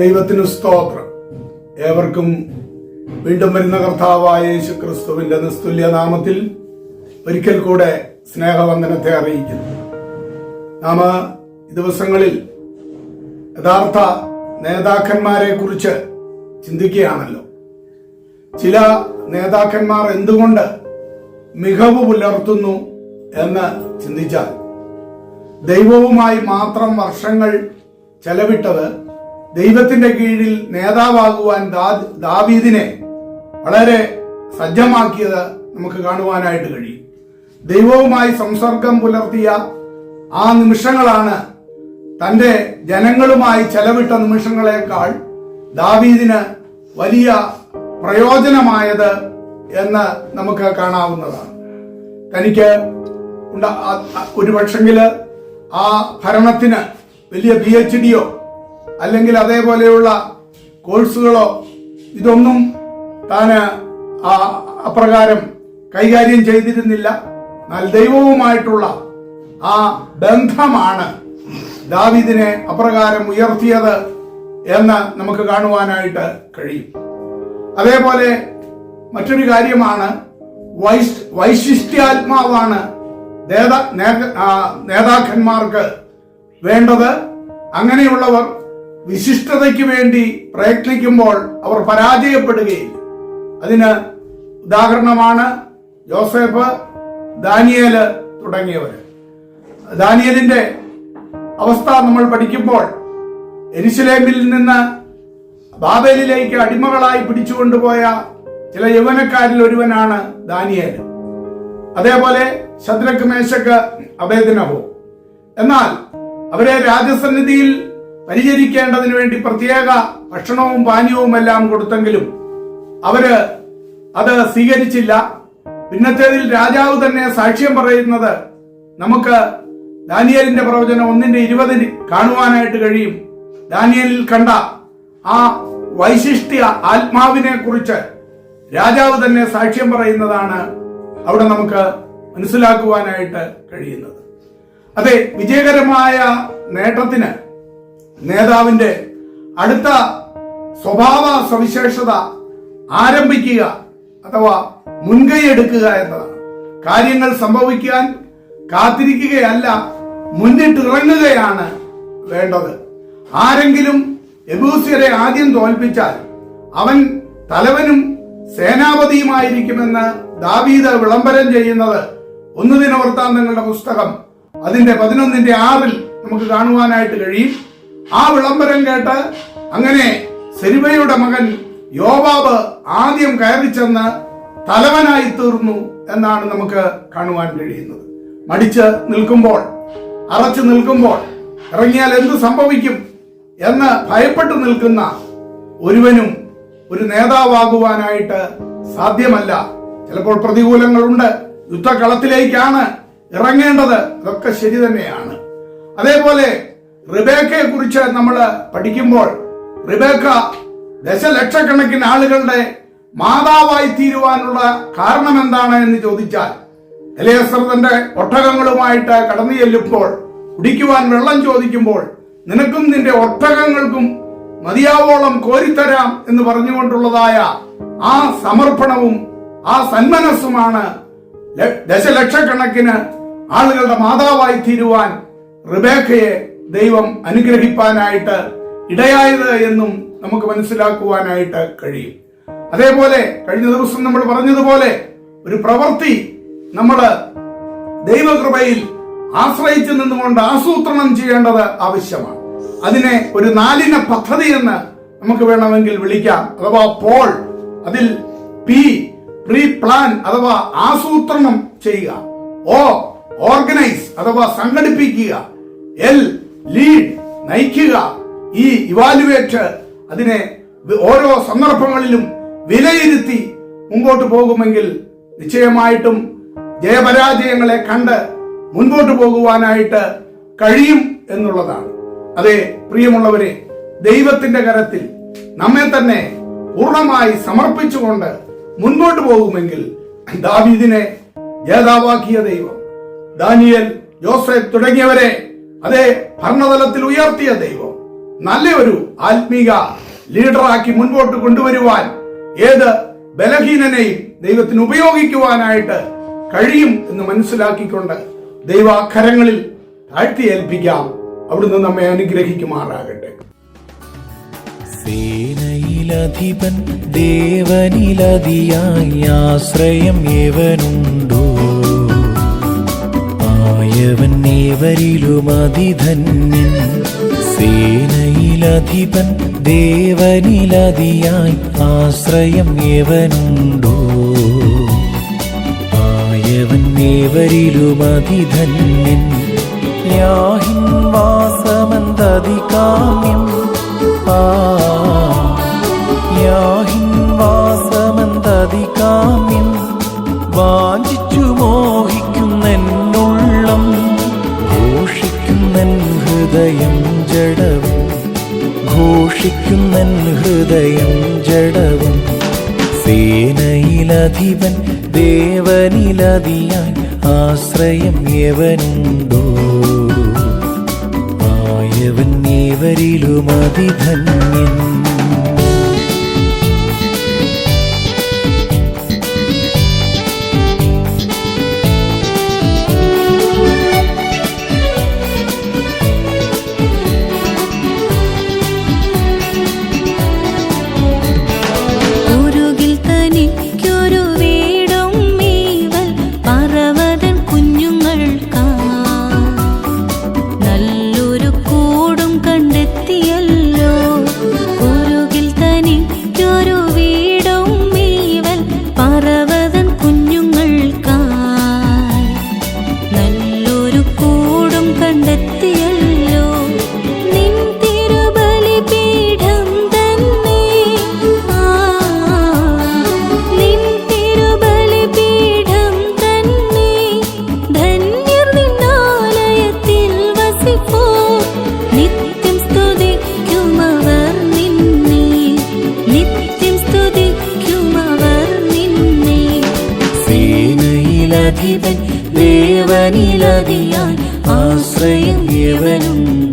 ദൈവത്തിന് സ്തോത്രം. ഏവർക്കും വീണ്ടും വരുന്ന കർത്താവായ യേശു ക്രിസ്തുവിന്റെ നിസ്തുല്യ നാമത്തിൽ ഒരിക്കൽ കൂടെ സ്നേഹവന്ദനത്തെ അറിയിക്കുന്നു. നാം ദിവസങ്ങളിൽ യഥാർത്ഥ നേതാക്കന്മാരെ കുറിച്ച് ചിന്തിക്കുകയാണല്ലോ. ചില നേതാക്കന്മാർ എന്തുകൊണ്ട് മികവ് പുലർത്തുന്നു എന്ന് ചിന്തിച്ചാൽ ദൈവവുമായി മാത്രം വർഷങ്ങൾ ചെലവിട്ടത് ദൈവത്തിന്റെ കീഴിൽ നേതാവാകുവാൻ ദാവീദിനെ വളരെ സജ്ജമാക്കിയത് നമുക്ക് കാണുവാനായിട്ട് കഴിയും. ദൈവവുമായി സംസർഗം പുലർത്തിയ ആ നിമിഷങ്ങളാണ് തന്റെ ജനങ്ങളുമായി ചെലവിട്ട നിമിഷങ്ങളെക്കാൾ ദാവീദിന് വലിയ പ്രയോജനമായത് എന്ന് നമുക്ക് കാണാവുന്നതാണ്. തനിക്ക് ഒരു പക്ഷെങ്കിൽ ആ ഭരണത്തിന് വലിയ പി എച്ച് ഡിയോ അല്ലെങ്കിൽ അതേപോലെയുള്ള കോഴ്സുകളോ ഇതൊന്നും താൻ അപ്രകാരം കൈകാര്യം ചെയ്തിരുന്നില്ല. എന്നാൽ ദൈവവുമായിട്ടുള്ള ആ ബന്ധമാണ് ദാവിദിനെ അപ്രകാരം ഉയർത്തിയത് എന്ന് നമുക്ക് കാണുവാനായിട്ട് കഴിയും. അതേപോലെ മറ്റൊരു കാര്യമാണ് വൈശ് വൈശിഷ്ട്യാത്മാവാണ് നേതാ- നേതാക്കന്മാർക്ക് വേണ്ടത്. അങ്ങനെയുള്ളവർ വിശിഷ്ടതയ്ക്ക് വേണ്ടി പ്രയത്നിക്കുമ്പോൾ അവർ പരാജയപ്പെടുകയില്ല അതിന് ഉദാഹരണമാണ് ജോസഫ് ദാനിയേൽ തുടങ്ങിയവർ ദാനിയലിന്റെ അവസ്ഥ നമ്മൾ പഠിക്കുമ്പോൾ എരിശിലേമിൽ നിന്ന് ബാബേലിലേക്ക് അടിമകളായി പിടിച്ചുകൊണ്ടുപോയ ചില യൗവനക്കാരിൽ ഒരുവനാണ് ദാനിയേൽ അതേപോലെ ശദ്രക്ക് മേശക്ക് അഭേദനഹോ എന്നാൽ അവരെ രാജസന്നിധിയിൽ പരിചരിക്കേണ്ടതിന് വേണ്ടി പ്രത്യേക ഭക്ഷണവും പാനീയവും എല്ലാം കൊടുത്തെങ്കിലും അവർ അത് സ്വീകരിച്ചില്ല. പിന്നത്തേതിൽ രാജാവ് തന്നെ സാക്ഷ്യം പറയുന്നത് നമുക്ക് ദാനിയലിന്റെ പ്രവചനം ഒന്നിന്റെ ഇരുപതിന് കാണുവാനായിട്ട് കഴിയും. ദാനിയലിൽ കണ്ട ആ വൈശിഷ്ട്യ ആത്മാവിനെ കുറിച്ച് രാജാവ് തന്നെ സാക്ഷ്യം പറയുന്നതാണ് അവിടെ നമുക്ക് മനസ്സിലാക്കുവാനായിട്ട് കഴിയുന്നത്. അതെ വിജയകരമായ നേട്ടത്തിന് നേതാവിന്റെ അടുത്ത സ്വഭാവ സവിശേഷത ആരംഭിക്കുക അഥവാ മുൻകൈ എടുക്കുക എന്നതാണ്. കാര്യങ്ങൾ സംഭവിക്കാൻ കാത്തിരിക്കുകയല്ല മുന്നിട്ടിറങ്ങുകയാണ് വേണ്ടത്. ആരെങ്കിലും എബൂസ്യരെ ആദ്യം തോൽപ്പിച്ചാൽ അവൻ തലവനും സേനാപതിയുമായിരിക്കുമെന്ന് ദാവീദ് വിളംബരം ചെയ്യുന്നത് ഒന്നുദിന വൃത്താന്തങ്ങളുടെ പുസ്തകം അതിന്റെ പതിനൊന്നിന്റെ ആറിൽ നമുക്ക് കാണുവാനായിട്ട് കഴിയും. ആ വിളംബരം കേട്ട് അങ്ങനെ സെരിമയുടെ മകൻ യോബാബ് ആദ്യം കയറി ചെന്ന് തലവനായി തീർന്നു എന്നാണ് നമുക്ക് കാണുവാൻ കഴിയുന്നത്. മടിച്ച് നിൽക്കുമ്പോൾ അറച്ചു നിൽക്കുമ്പോൾ ഇറങ്ങിയാൽ എന്ത് സംഭവിക്കും എന്ന് ഭയപ്പെട്ടു നിൽക്കുന്ന ഒരുവനും ഒരു നേതാവാകുവാനായിട്ട് സാധ്യമല്ല. ചിലപ്പോൾ പ്രതികൂലങ്ങളുണ്ട്. യുദ്ധക്കളത്തിലേക്കാണ് ഇറങ്ങേണ്ടത്. ഇതൊക്കെ ശരി തന്നെയാണ്. അതേപോലെ റിബേക്കയെ കുറിച്ച് നമ്മൾ പഠിക്കുമ്പോൾ റിബേക്ക ദശലക്ഷക്കണക്കിന് ആളുകളുടെ മാതാവായി തീരുവാനുള്ള കാരണം എന്താണ് എന്ന് ചോദിച്ചാൽ എലയസർ ഒട്ടകങ്ങളുമായിട്ട് കടന്നു ചെല്ലുമ്പോൾ കുടിക്കുവാൻ വെള്ളം ചോദിക്കുമ്പോൾ നിനക്കും നിന്റെ ഒട്ടകങ്ങൾക്കും മതിയാവോളം കോരിത്തരാം എന്ന് പറഞ്ഞുകൊണ്ടുള്ളതായ ആ സമർപ്പണവും ആ സന്മനസ്സുമാണ് ദശലക്ഷക്കണക്കിന് ആളുകളുടെ മാതാവായി തീരുവാൻ റിബേക്കയെ ദൈവം അനുഗ്രഹിപ്പാനായിട്ട് ഇടയായത് എന്നും നമുക്ക് മനസ്സിലാക്കുവാനായിട്ട് കഴിയും. അതേപോലെ കഴിഞ്ഞ ദിവസം നമ്മൾ പറഞ്ഞതുപോലെ ഒരു പ്രവൃത്തി നമ്മൾ ദൈവകൃപയിൽ ആശ്രയിച്ചു നിന്നുകൊണ്ട് ആസൂത്രണം ചെയ്യേണ്ടത് ആവശ്യമാണ്. അതിനെ ഒരു നാലിന പദ്ധതി എന്ന് നമുക്ക് വേണമെങ്കിൽ വിളിക്കാം. അഥവാ പോൾ അതിൽ പി പ്രീ പ്ലാൻ അഥവാ ആസൂത്രണം ചെയ്യുക. ഓ ഓർഗനൈസ് അഥവാ സംഘടിപ്പിക്കുക. എൽ ലീഡ് നയിക്കുക. ഈ ഇവാലുവേറ്റ് അതിനെ ഓരോ സന്ദർഭങ്ങളിലും വിലയിരുത്തി മുമ്പോട്ട് പോകുമെങ്കിൽ നിശ്ചയമായിട്ടും ജയപരാജയങ്ങളെ കണ്ട് മുൻപോട്ട് പോകുവാനായിട്ട് കഴിയും എന്നുള്ളതാണ്. അതെ പ്രിയമുള്ളവരെ ദൈവത്തിന്റെ കരത്തിൽ നമ്മെ തന്നെ പൂർണമായി സമർപ്പിച്ചുകൊണ്ട് മുൻപോട്ട് പോകുമെങ്കിൽ ദാവീദിനെ ജേതാവാക്കിയ ദൈവം. ദാനിയൽ ജോസഫ് തുടങ്ങിയവരെ അതേ ഭരണതലത്തിൽ ഉയർത്തിയ ദൈവം നല്ല ഒരു ആത്മീക ലീഡറാക്കി മുൻപോട്ട് കൊണ്ടുവരുവാൻ ഏത് ബലഹീനനെയും ദൈവത്തിന് ഉപയോഗിക്കുവാനായിട്ട് കഴിയും എന്ന് മനസ്സിലാക്കിക്കൊണ്ട് ദൈവാഖരങ്ങളിൽ താഴ്ത്തി ഏൽപ്പിക്കാം അവിടുന്ന് നമ്മെ അനുഗ്രഹിക്കുമാറാകട്ടെ. സേനയിലധിപൻ ദേവനിലതിയായി ആശ്രയം ഏവനുണ്ടോ ആയവൻ ഏവരിലും അതിധന്യൻ. സേനയിലധിപൻ ദേവനിലതിയായി ആശ്രയം ഏവനുണ്ടോ? ആയവൻ ഏവരിലും അതിധന്യൻ. യാഹിൻ വാസമന്തതികാമ്യം. ആ യാഹിൻ സേനയിലധിപൻ ദേവനിലധിയാൻ ആശ്രയം യവനുണ്ടോ? ആയവൻ ഏവരിലും ദേവനിലതിയായി ആശ്രയം യവനുണ്ടോ